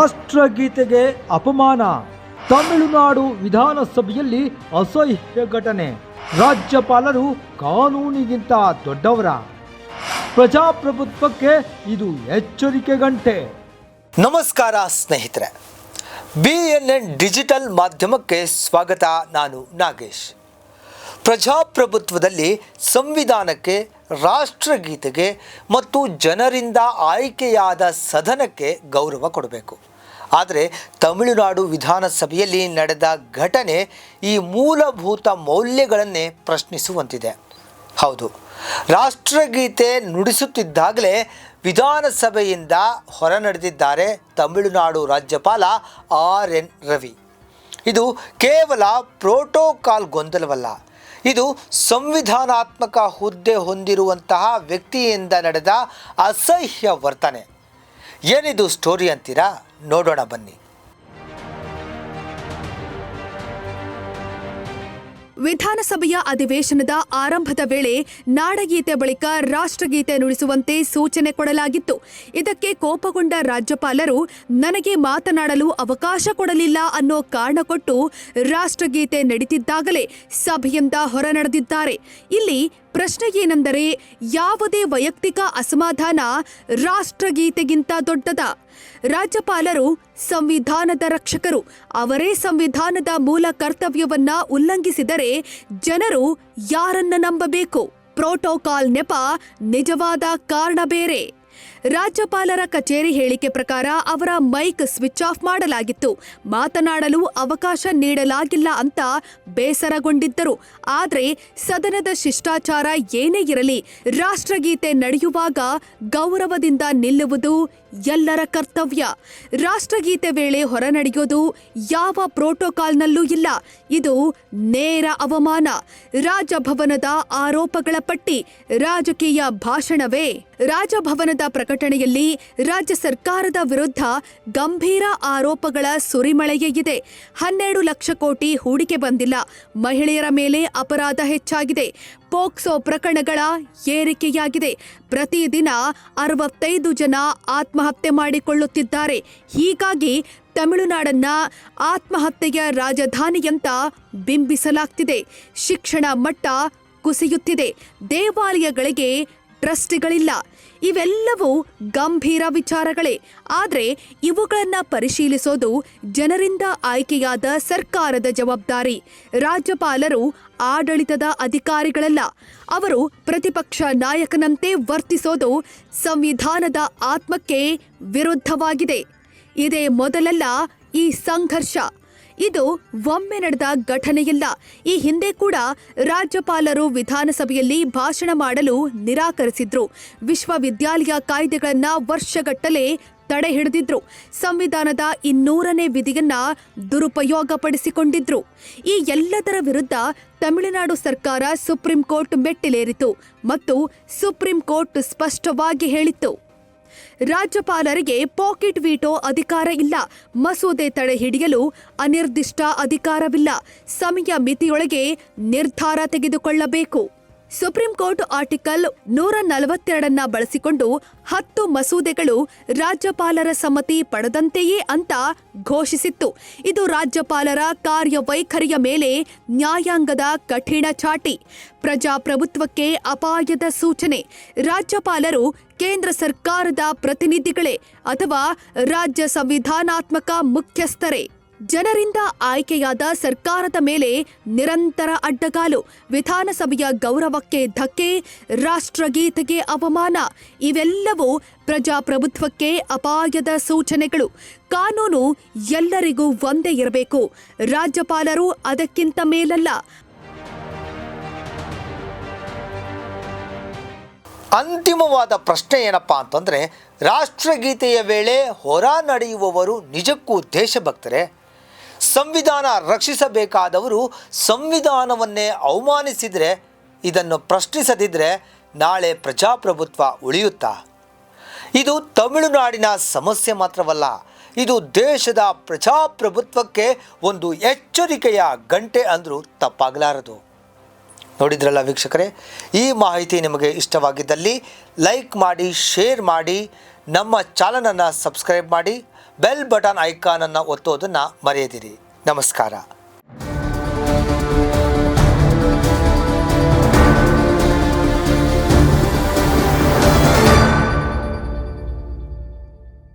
ರಾಷ್ಟ್ರಗೀತೆಗೆ ಅಪಮಾನ. ತಮಿಳುನಾಡು ವಿಧಾನಸಭೆಯಲ್ಲಿ ಅಸಹ್ಯ ಘಟನೆ. ರಾಜ್ಯಪಾಲರು ಕಾನೂನಿಗಿಂತ ದೊಡ್ಡವರ. ಪ್ರಜಾಪ್ರಭುತ್ವಕ್ಕೆ ಇದು ಎಚ್ಚರಿಕೆ ಗಂಟೆ. ನಮಸ್ಕಾರ ಸ್ನೇಹಿತರೆ. ಬಿ ಎನ್ ಎನ್ ಡಿಜಿಟಲ್ ಮಾಧ್ಯಮಕ್ಕೆ ಸ್ವಾಗತ ನಾನು ನಾಗೇಶ್. ಪ್ರಜಾಪ್ರಭುತ್ವದಲ್ಲಿ ಸಂವಿಧಾನಕ್ಕೆ, ರಾಷ್ಟ್ರಗೀತೆಗೆ ಮತ್ತು ಜನರಿಂದ ಆಯ್ಕೆಯಾದ ಸದನಕ್ಕೆ ಗೌರವ ಕೊಡಬೇಕು. ಆದರೆ ತಮಿಳುನಾಡು ವಿಧಾನಸಭೆಯಲ್ಲಿ ನಡೆದ ಘಟನೆ ಈ ಮೂಲಭೂತ ಮೌಲ್ಯಗಳನ್ನೇ ಪ್ರಶ್ನಿಸುವಂತಿದೆ. ಹೌದು. ರಾಷ್ಟ್ರಗೀತೆ ನುಡಿಸುತ್ತಿದ್ದಾಗಲೇ ವಿಧಾನಸಭೆಯಿಂದ ಹೊರ ನಡೆದಿದ್ದಾರೆ ತಮಿಳುನಾಡು ರಾಜ್ಯಪಾಲ ಆರ್ ಎನ್ ರವಿ. ಇದು ಕೇವಲ ಪ್ರೋಟೋಕಾಲ್ ಗೊಂದಲವಲ್ಲ. ಇದು ಸಂವಿಧಾನಾತ್ಮಕ ಹುದ್ದೆ ಹೊಂದಿರುವಂತಹ ವ್ಯಕ್ತಿಯಿಂದ ನಡೆದ ಅಸಹ್ಯ ವರ್ತನೆ. ಏನಿದು ಸ್ಟೋರಿ ಅಂತೀರಾ? ನೋಡೋಣ ಬನ್ನಿ. ವಿಧಾನಸಭೆಯ ಅಧಿವೇಶನದ ಆರಂಭದ ವೇಳೆ ನಾಡಗೀತೆ ಬಳಿಕ ರಾಷ್ಟ್ರಗೀತೆ ನುಡಿಸುವಂತೆ ಸೂಚನೆ ಕೊಡಲಾಗಿತ್ತು. ಇದಕ್ಕೆ ಕೋಪಗೊಂಡ ರಾಜ್ಯಪಾಲರು, ನನಗೆ ಮಾತನಾಡಲು ಅವಕಾಶ ಕೊಡಲಿಲ್ಲ ಅನ್ನೋ ಕಾರಣ ಕೊಟ್ಟು ರಾಷ್ಟ್ರಗೀತೆ ನಡೀತಿದ್ದಾಗಲೇ ಸಭೆಯಿಂದ ಹೊರನಡೆದಿದ್ದಾರೆ. ಇಲ್ಲಿ ಪ್ರಶ್ನೆ ಏನೆಂದರೆ, ಯಾವುದೇ ವೈಯಕ್ತಿಕ ಅಸಮಾಧಾನ ರಾಷ್ಟ್ರಗೀತೆಗಿಂತ ದೊಡ್ಡದ. ರಾಜ್ಯಪಾಲರು ಸಂವಿಧಾನದ ರಕ್ಷಕರು, ಅವರೇ ಸಂವಿಧಾನದ ಮೂಲ ಕರ್ತವ್ಯವನ್ನ ಉಲ್ಲಂಘಿಸಿದರೆ ಜನರು ಯಾರನ್ನ ನಂಬಬೇಕು? ಪ್ರೋಟೋಕಾಲ್ ನೆಪ ನಿಜವಾದ ಕಾರಣ ಬೇರೆ. ರಾಜ್ಯಪಾಲರ ಕಚೇರಿ ಹೇಳಿಕೆ ಪ್ರಕಾರ ಅವರ ಮೈಕ್ ಸ್ವಿಚ್ ಆಫ್ ಮಾಡಲಾಗಿತ್ತು. ಮಾತನಾಡಲು ಅವಕಾಶ ನೀಡಲಾಗಿಲ್ಲ ಅಂತ ಬೇಸರಗೊಂಡಿದ್ದರು. ಆದರೆ ಸದನದ ಶಿಷ್ಟಾಚಾರ ಏನೇ ಇರಲಿ, ರಾಷ್ಟ್ರಗೀತೆ ನಡೆಯುವಾಗ ಗೌರವದಿಂದ ನಿಲ್ಲುವುದು ಎಲ್ಲರ ಕರ್ತವ್ಯ. ರಾಷ್ಟ್ರಗೀತೆ ವೇಳೆ ಹೊರನಡೆಯೋದು ಯಾವ ಪ್ರೋಟೋಕಾಲ್ನಲ್ಲೂ ಇಲ್ಲ. ಇದು ನೇರ ಅವಮಾನ. ರಾಜಭವನದ ಆರೋಪಗಳ ಪಟ್ಟಿ. ರಾಜಕೀಯ ಭಾಷಣವೇ. ರಾಜಭವನದ ಪ್ರಕಟಣೆಯಲ್ಲಿ ರಾಜ್ಯ ಸರ್ಕಾರದ ವಿರುದ್ಧ ಗಂಭೀರ ಆರೋಪಗಳ ಸುರಿಮಳೆಯೇ ಇದೆ. ಹನ್ನೆರಡು ಲಕ್ಷ ಕೋಟಿ ಹೂಡಿಕೆ ಬಂದಿಲ್ಲ. ಮಹಿಳೆಯರ ಮೇಲೆ ಅಪರಾಧ ಹೆಚ್ಚಾಗಿದೆ. ಪೋಕ್ಸೋ ಪ್ರಕರಣಗಳ ಏರಿಕೆಯಾಗಿದೆ. ಪ್ರತಿದಿನ ಅರವತ್ತೈದು ಜನ ಆತ್ಮಹತ್ಯೆ ಮಾಡಿಕೊಳ್ಳುತ್ತಿದ್ದಾರೆ. ಹೀಗಾಗಿ ತಮಿಳುನಾಡನ್ನ ಆತ್ಮಹತ್ಯೆಯ ರಾಜಧಾನಿಯಂತ ಬಿಂಬಿಸಲಾಗ್ತಿದೆ. ಶಿಕ್ಷಣ ಮಟ್ಟ ಕುಸಿಯುತ್ತಿದೆ. ದೇವಾಲಯಗಳಿಗೆ ಟ್ರಸ್ಟಿಗಳಿಲ್ಲ. ಇವೆಲ್ಲವೂ ಗಂಭೀರ ವಿಚಾರಗಳೇ. ಆದರೆ ಇವುಗಳನ್ನು ಪರಿಶೀಲಿಸೋದು ಜನರಿಂದ ಆಯ್ಕೆಯಾದ ಸರ್ಕಾರದ ಜವಾಬ್ದಾರಿ. ರಾಜ್ಯಪಾಲರು ಆಡಳಿತದ ಅಧಿಕಾರಿಗಳಲ್ಲ. ಅವರು ಪ್ರತಿಪಕ್ಷ ನಾಯಕನಂತೆ ವರ್ತಿಸೋದು ಸಂವಿಧಾನದ ಆತ್ಮಕ್ಕೆ ವಿರುದ್ಧವಾಗಿದೆ. ಇದೇ ಮೊದಲಲ್ಲ ಈ ಸಂಘರ್ಷ. ಇದು ಒಮ್ಮೆ ನಡೆದ ಘಟನೆಯಲ್ಲ. ಈ ಹಿಂದೆ ಕೂಡ ರಾಜ್ಯಪಾಲರು ವಿಧಾನಸಭೆಯಲ್ಲಿ ಭಾಷಣ ಮಾಡಲು ನಿರಾಕರಿಸಿದ್ರು. ವಿಶ್ವವಿದ್ಯಾಲಯ ಕಾಯ್ದೆಗಳನ್ನ ವರ್ಷಗಟ್ಟಲೆ ತಡೆ ಹಿಡಿದಿದ್ರು. ಸಂವಿಧಾನದ ಇನ್ನೂರನೇ ವಿಧಿಯನ್ನ ದುರುಪಯೋಗಪಡಿಸಿಕೊಂಡಿದ್ರು. ಈ ಎಲ್ಲದರ ವಿರುದ್ಧ ತಮಿಳುನಾಡು ಸರ್ಕಾರ ಸುಪ್ರೀಂ ಕೋರ್ಟ್ ಮೆಟ್ಟಿಲೇರಿತು ಮತ್ತು ಸುಪ್ರೀಂ ಕೋರ್ಟ್ ಸ್ಪಷ್ಟವಾಗಿ ಹೇಳಿತ್ತು. ರಾಜ್ಯಪಾಲರಿಗೆ ಪಾಕೆಟ್ ವೀಟೋ ಅಧಿಕಾರ ಇಲ್ಲ. ಮಸೂದೆ ತಡೆ ಹಿಡಿಯಲು ಅನಿರ್ದಿಷ್ಟ ಅಧಿಕಾರವಿಲ್ಲ. ಸಮಯ ಮಿತಿಯೊಳಗೆ ನಿರ್ಧಾರ ತೆಗೆದುಕೊಳ್ಳಬೇಕು. ಸುಪ್ರೀಂ ಕೋರ್ಟ್ ಆರ್ಟಿಕಲ್ ನೂರ ನಲವತ್ತೆರಡನ್ನ ಬಳಸಿಕೊಂಡು ಹತ್ತು ಮಸೂದೆಗಳು ರಾಜ್ಯಪಾಲರ ಸಮ್ಮತಿ ಪಡೆದಂತೆಯೇ ಅಂತ ಘೋಷಿಸಿತ್ತು. ಇದು ರಾಜ್ಯಪಾಲರ ಕಾರ್ಯವೈಖರಿಯ ಮೇಲೆ ನ್ಯಾಯಾಂಗದ ಕಠಿಣ ಚಾಟಿ. ಪ್ರಜಾಪ್ರಭುತ್ವಕ್ಕೆ ಅಪಾಯದ ಸೂಚನೆ. ರಾಜ್ಯಪಾಲರು ಕೇಂದ್ರ ಸರ್ಕಾರದ ಪ್ರತಿನಿಧಿಗಳೇ ಅಥವಾ ರಾಜ್ಯ ಸಂವಿಧಾನಾತ್ಮಕ ಮುಖ್ಯಸ್ಥರೇ. ಜನರಿಂದ ಆಯ್ಕೆಯಾದ ಸರ್ಕಾರದ ಮೇಲೆ ನಿರಂತರ ಅಡ್ಡಗಾಲು. ವಿಧಾನಸಭೆಯ ಗೌರವಕ್ಕೆ ಧಕ್ಕೆ, ರಾಷ್ಟ್ರಗೀತೆಗೆ ಅವಮಾನ. ಇವೆಲ್ಲವೂ ಪ್ರಜಾಪ್ರಭುತ್ವಕ್ಕೆ ಅಪಾಯದ ಸೂಚನೆಗಳು. ಕಾನೂನು ಎಲ್ಲರಿಗೂ ಒಂದೇ ಇರಬೇಕು. ರಾಜ್ಯಪಾಲರು ಅದಕ್ಕಿಂತ ಮೇಲಲ್ಲ. ಅಂತಿಮವಾದ ಪ್ರಶ್ನೆ ಏನಪ್ಪ ಅಂತಂದರೆ, ರಾಷ್ಟ್ರಗೀತೆಯ ವೇಳೆ ಹೊರ ನಡೆಯುವವರು ನಿಜಕ್ಕೂ ದೇಶಭಕ್ತರೇ? ಸಂವಿಧಾನ ರಕ್ಷಿಸಬೇಕಾದವರು ಸಂವಿಧಾನವನ್ನೇ ಅವಮಾನಿಸಿದರೆ, ಇದನ್ನು ಪ್ರಶ್ನಿಸದಿದ್ದರೆ ನಾಳೆ ಪ್ರಜಾಪ್ರಭುತ್ವ ಉಳಿಯುತ್ತಾ? ಇದು ತಮಿಳುನಾಡಿನ ಸಮಸ್ಯೆ ಮಾತ್ರವಲ್ಲ, ಇದು ದೇಶದ ಪ್ರಜಾಪ್ರಭುತ್ವಕ್ಕೆ ಒಂದು ಎಚ್ಚರಿಕೆಯ ಗಂಟೆ ಅಂದರೂ ತಪ್ಪಾಗಲಾರದು. ನೋಡಿದ್ರಲ್ಲ ವೀಕ್ಷಕರೇ, ಈ ಮಾಹಿತಿ ನಿಮಗೆ ಇಷ್ಟವಾಗಿದ್ದಲ್ಲಿ ಲೈಕ್ ಮಾಡಿ, ಶೇರ್ ಮಾಡಿ, ನಮ್ಮ ಚಾನಲನ್ನು ಸಬ್ಸ್ಕ್ರೈಬ್ ಮಾಡಿ. ಬೆಲ್ ಬಟನ್ ಐಕಾನನ್ನು ಒತ್ತೋದನ್ನು ಮರೆಯದಿರಿ. ನಮಸ್ಕಾರ.